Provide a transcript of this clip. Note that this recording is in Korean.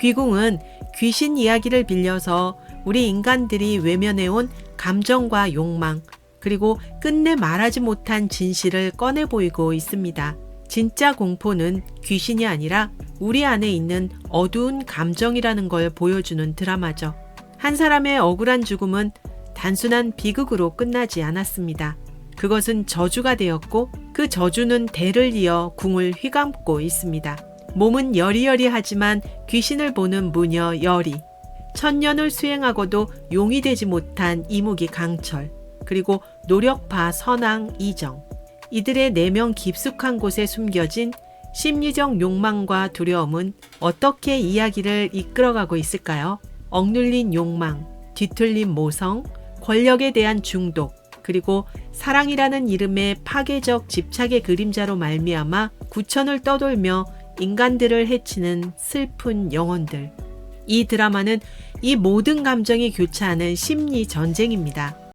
귀궁은 귀신 이야기를 빌려서 우리 인간들이 외면해온 감정과 욕망, 그리고 끝내 말하지 못한 진실을 꺼내 보이고 있습니다. 진짜 공포는 귀신이 아니라 우리 안에 있는 어두운 감정이라는 걸 보여주는 드라마죠. 한 사람의 억울한 죽음은 단순한 비극으로 끝나지 않았습니다. 그것은 저주가 되었고 그 저주는 대를 이어 궁을 휘감고 있습니다. 몸은 여리여리하지만 귀신을 보는 무녀 여리. 천년을 수행하고도 용이 되지 못한 이무기 강철. 그리고 노력파 선왕 이정. 이들의 내면 깊숙한 곳에 숨겨진 심리적 욕망과 두려움은 어떻게 이야기를 이끌어가고 있을까요? 억눌린 욕망, 뒤틀린 모성, 권력에 대한 중독, 그리고 사랑이라는 이름의 파괴적 집착의 그림자로 말미암아 구천을 떠돌며 인간들을 해치는 슬픈 영혼들. 이 드라마는 이 모든 감정이 교차하는 심리 전쟁입니다.